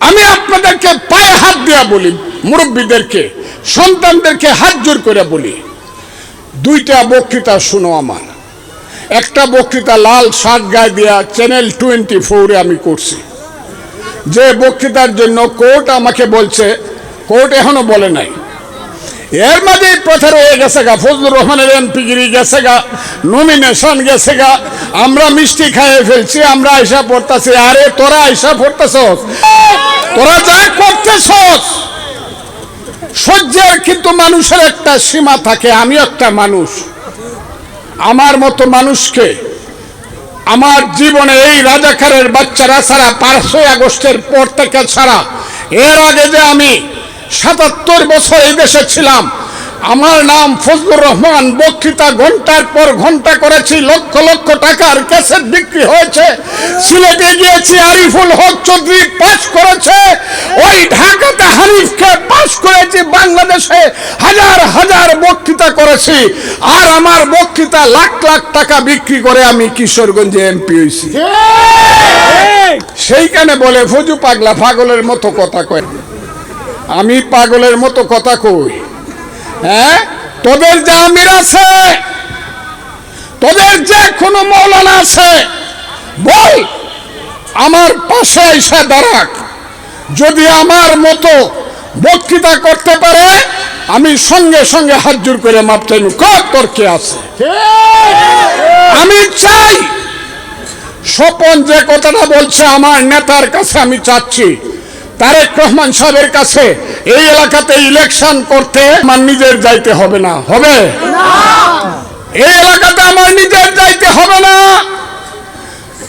আমি আপনাদেরকে পায়ে হাত দেওয়া বলি, মুরব্বীদেরকে, সন্তানদেরকে হাত জোর করে বলি, দুইটা বক্তৃতা শুনো আমার। একটা বক্তৃতা লাল শার্ট গায়ে দেওয়া চ্যানেল টোয়েন্টি ফোরে আমি করছি। যে বক্তৃতার জন্য কোর্ট আমাকে বলছে, কোর্ট এখনও বলে নাই। এর মাঝে প্রথা রয়ে গেছে গা, ফজলুর রহমানের এমপিগিরি গেছে গা নমিনেশন গেছে গা। আমরা মিষ্টি খাইয়ে ফেলছি, আমরা আইসা পড়তাছি। আরে, তোরা আইসা পড়তেছস। তোরা যা করতেছস। সহ্যের কিন্তু মানুষের একটা সীমা থাকে আমি একটা মানুষ। আমার মতো মানুষকে আমার জীবনে এই রাজাকারের বাচ্চারা ছাড়া পাঁচশোই আগস্টের পর থেকে ছাড়া, এর আগে যে আমি সাতাত্তর বছর এই দেশে ছিলাম। আমার নাম ফজলুর রহমান বক্তৃতা ঘণ্টার পর ঘণ্টা করেছি লক্ষ লক্ষ টাকার ক্যাসেট বিক্রি হয়েছে। সিলেটে গিয়েছি আরিফুল হক চৌধুরী পাস করেছে। ওই ঢাকাতে হারিফকে পাস করেছি বাংলাদেশে হাজার হাজার বক্তৃতা করেছি। আর আমার বক্তৃতা লাখ লাখ টাকা বিক্রি করে আমি কিশোরগঞ্জে এমপি হয়েছি। সেইখানে বলে ফজু পাগলা পাগলের মতো কথা কয়। আমি পাগলের মতো কথা কই? হ্যাঁ? তোদের যে আমির আছে, তোদের যে কোনো মৌলানা আছে, বল, আমার পাশে এসে দাঁড়াক। যদি আমার মতো বক্তৃতা করতে পারে, আমি সঙ্গে সঙ্গে হাত জোর করে মাপ চাইব। আছে? আমি চাই, স্বপন যে কথাটা বলছে, আমার নেতার কাছে আমি চাচ্ছি। তারেক রহমান সাহেবের কাছে এই এলাকাতে ইলেকশন করতে আমার নিজের যাইতে হবে না। হবে? এই এলাকাতে আমার নিজের যাইতে হবে না।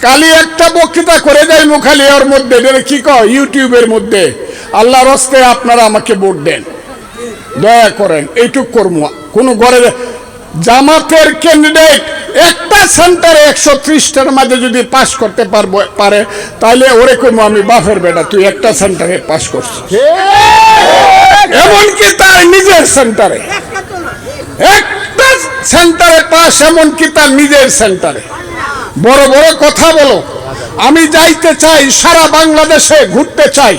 কালি একটা বক্তৃতা করে দেয় মুখালি ওর মধ্যে। কি কয়? ইউটিউবের মধ্যে। আল্লাহর হস্তে আপনারা আমাকে ভোট দেন। দয়া করেন এইটুক করব। কোনো ঘরে জামাতের ক্যান্ডিডেট একটা সেন্টারে একশো ত্রিশটার মাঝে যদি পাস করতে পারব পারে তাহলে ওরে কমো আমি বাফের বেটা তুই একটা সেন্টারে পাস করছিস। এমনকি তার নিজের সেন্টারে একটা সেন্টারে পাস এমনকি তার নিজের সেন্টারে বড় বড় কথা বলো। আমি যাইতে চাই সারা বাংলাদেশে ঘুরতে চাই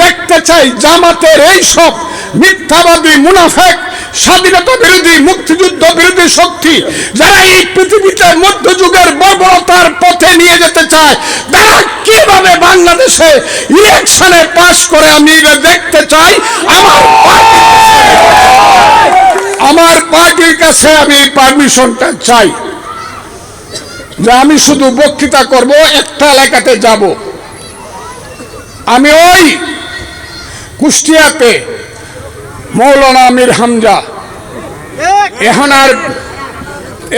দেখতে চাই জামাতের এই সব মিথ্যাবাদী মুনাফেক স্বাধীনতা বিরোধী মুক্তিযুদ্ধ বিরোধী শক্তি যারা এই পৃথিবীতে মধ্যযুগের বর্বরতার পথে নিয়ে যেতে চায়, তারা কীভাবে বাংলাদেশে ইলেকশনে পাশ করে আমি দেখতে চাই? আমার আমার পার্টির কাছে আমি পারমিশনটা চাই যে আমি শুধু বক্তৃতা করব, একটা এলাকাতে যাব। আমি ওই কুষ্টিয়াতে মৌলানা আমির হামজা। এখন আর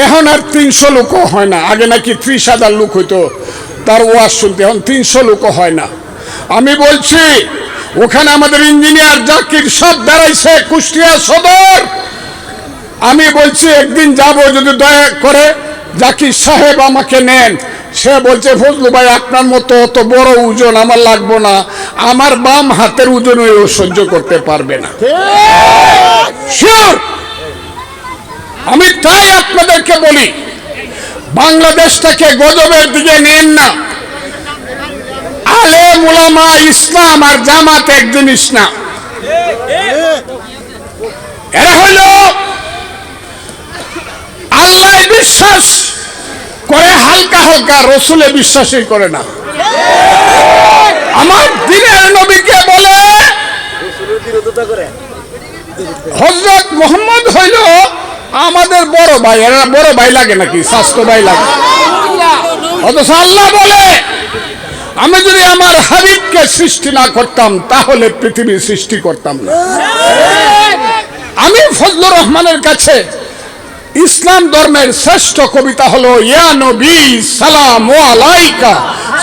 এখন আর তিনশো লোক হয় না। আগে নাকি ত্রিশ হাজার লোক হইতো, তার ওয়াজ শুনতে। এখন তিনশো লোক হয় না। আমি বলছি, ওখানে আমাদের ইঞ্জিনিয়ার জাকির সব দাঁড়াইছে কুষ্টিয়া সদর। আমি বলছি, একদিন যাব, যদি দয়া করে জাকির সাহেব আমাকে নেন। সে বলছে, ফজলু ভাই, আপনার মতো অত বড় ওজন আমার লাগবো না। আমার বাম হাতের ওজন ও সহ্য করতে পারবে না। আমি তাই আপনাদেরকে বলি, বাংলাদেশটাকে গজবের দিকে নেন না। আলে মুলামা ইসলাম আর জামাত এক জিনিস না এরা হইল আল্লাহ বিশ্বাস করে হালকা রসুলে বিশ্বাসই করে না। আমার দিনের নবীকে বলে, হজরত মোহাম্মদ হইল আমাদের বড় ভাই। এরা বড় ভাই লাগে নাকি? স্বাস্থ্য ভাই লাগে। অথচ আল্লাহ বলে, আমি যদি আমার হাবিবকে সৃষ্টি না করতাম, তাহলে পৃথিবী সৃষ্টি করতাম না। আমি ফজলুর রহমানের কাছে ইসলাম ধর্মের শ্রেষ্ঠ কবিতা হলো, ইয়া নবী, সালাম ও আলাইকা,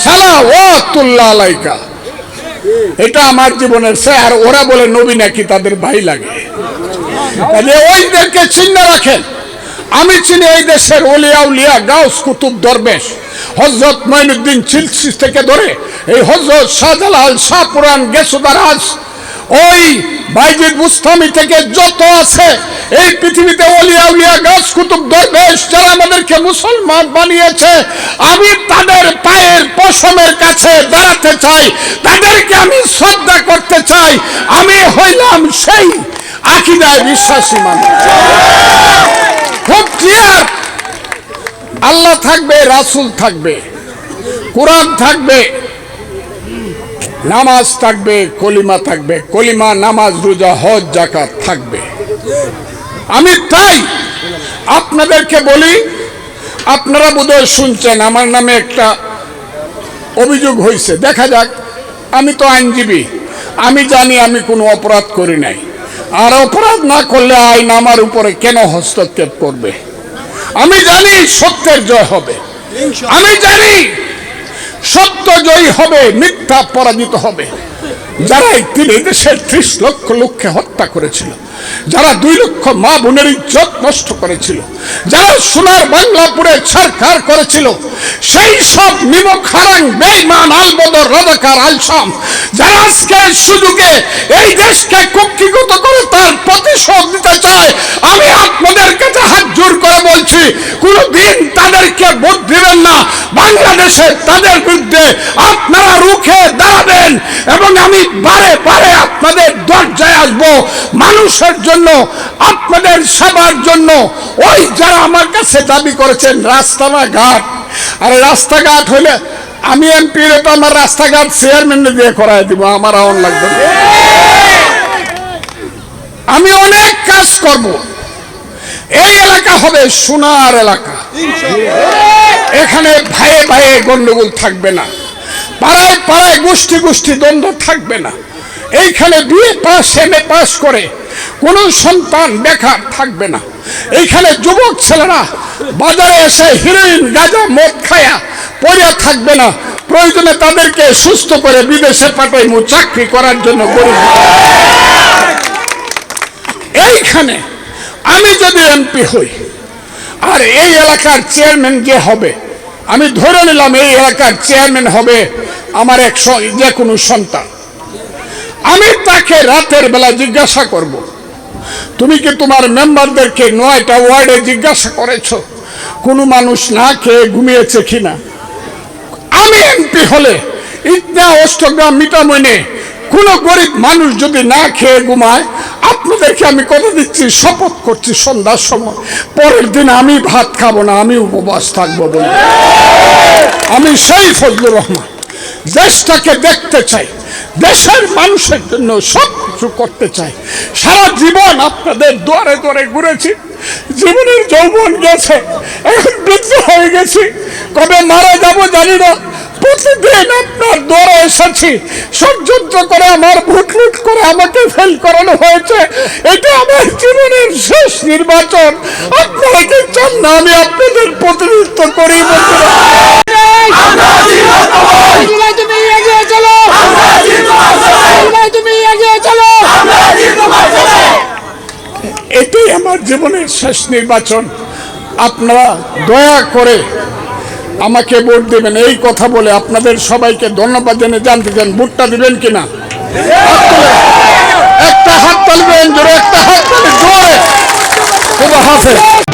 সালাওয়াতুল্লাহ আলাইকা। এটা আমার জীবনের সে আর ওরা বলে নবী নাকি তাদের ভাই লাগে। তাহলে ওইদেরকে চিহ্ন রাখেন। আমি চিনি এই দেশের ওলিয়া উলিয়া গাউস কুতুব দরবেশ। হজরত মঈনুদ্দিন চিলসিস থেকে ধরে এই হজরত শাহজালাল শাহপুরান গেসুদারাজ ওই বাইজিদ মুস্তামি থেকে যত আছে, এই পৃথিবীতে অলিয়া উলিয়া গাছ কুতুব, দরবেশ যারা আমাদেরকে মুসলমান বানিয়েছে, আমি তাদের পায়ের পশমের কাছে দাঁড়াতে চাই, তাদেরকে আমি শ্রদ্ধা করতে চাই, আমি হইলাম সেই আকিদায় বিশ্বাসী মানুষ। খুব ক্লিয়ার আল্লাহ থাকবে, রাসূল থাকবে, কোরআন থাকবে নামাজ থাকবে, কলিমা থাকবে, কলিমা, নামাজ, রোজা, হজ জাকাত থাকবে। আমি তাই আপনাদেরকে বলি, আপনারা বোধহয় শুনছেন, আমার নামে একটা অভিযোগ হয়েছে দেখা যাক, আমি তো আইনজীবী, আমি জানি আমি কোনো অপরাধ করি নাই। আর অপরাধ না করলে আইন আমার উপরে কেন হস্তক্ষেপ করবে? আমি জানি সত্যের জয় হবে। আমি জানি সত্য জয়ী হবে মিথ্যা পরাজিত হবে। যারা তিন দেশের ত্রিশ লক্ষ লোককে হত্যা করেছিল যারা দুই লক্ষ মা বোনের ইজ্জত নষ্ট করেছিল, যারা সোনার বাংলাপুরে সরকার করেছিল, সেই সব নিমক হারাং বেইমান আলবদর রাজাকার আলসাম, যারা আজকে সুযোগে এই দেশকে কক্ষিগত করে তার প্রতিশোধ নিতে চায়, আমি আপনাদের কাছে হাত জোর করে বলছি, কোনোদিন তাদেরকে ভোট দিবেন না। বাংলাদেশে তাদের বিরুদ্ধে আপনারা রুখে দাঁড়াবেন এবং আমি বারে বারে আপনাদের দরজায় আসব মানুষের জন্য, আপনাদের সেবার জন্য। ওই যারা আমার কাছে দাবি করেছেন রাস্তা না ঘাট আর রাস্তাঘাট হলে আমি এমপি তো আমার রাস্তাঘাট চেয়ারম্যান দিয়ে করাই দিব, আমার আওয়ান লাগবে আমি অনেক কাজ করব। এই এলাকা হবে সোনার এলাকা। এখানে ভাইয়ে ভাইয়ে গন্ডগোল থাকবে না। পাড়ায় পাড়ায় গোষ্ঠী গোষ্ঠী দ্বন্দ্ব থাকবে না। এইখানে বিয়ে পাস এম এ পাস করে, কোনো সন্তান বেকার থাকবে না। এইখানে যুবক ছেলেরা বাজারে এসে হিরোইন, গাঁজা, মদ খায়া পড়ে থাকবে না। প্রয়োজনে তাদেরকে সুস্থ করে বিদেশে পাঠাইমু, চাকরি করার জন্য গরিব এইখানে আমি যদি এমপি হই, আর এই এলাকার চেয়ারম্যান যে হবে, আমি ধরে নিলাম এই এলাকার চেয়ারম্যান হবে আমার এক যে কোনো সন্তান। আমি তাকে রাতের বেলা জিজ্ঞাসা করব। তুমি কি তোমার মেম্বারদেরকে নয়টা ওয়ার্ডে জিজ্ঞাসা করেছ? কোনো মানুষ না খেয়ে ঘুমিয়েছে কিনা? আমি এমপি হলে ইতনা অষ্টগ্রাম মিটামইনে কোনো গরিব মানুষ যদি না খেয়ে ঘুমায়, আপনাদেরকে আমি কথা দিচ্ছি, শপথ করছি সন্ধ্যার সময়। পরের দিন আমি ভাত খাব না, আমি উপবাস থাকব বলে। আমি সেই ফজলুর রহমান। দেশটাকে দেখতে চাই। দেশের মানুষের জন্য সব কিছু করতে চাই সারা জীবন আপনাদের দুয়ারে দুয়ারে ঘুরেছি। জীবনের যৌবন গেছে। এখন বৃদ্ধ হয়ে গেছি। কবে মারা যাব জানি না। প্রতিদিন আপনার দৌড়ে এসেছি। ষড়যন্ত্র করে আমার ভোট লুট করে আমাকে ফেল করানো হয়েছে। এটা আমার জীবনের শেষ নির্বাচন। আপনারা কি চান না আমি আপনাদের প্রতিনিধিত্ব করি বন্ধুরা ভাই তুমি এগিয়ে চলো ভাই তুমি এগিয়ে চলো আমার জীবনের শেষ নির্বাচন, আপনারা দয়া করে আমাকে ভোট দেবেন। এই কথা বলে আপনাদের সবাইকে ধন্যবাদ জেনে জানতে চান, ভোটটা দেবেন কিনা? একটা হাত তালবেন জোরে একটা হাত তালে, জোরে। হাফেজ।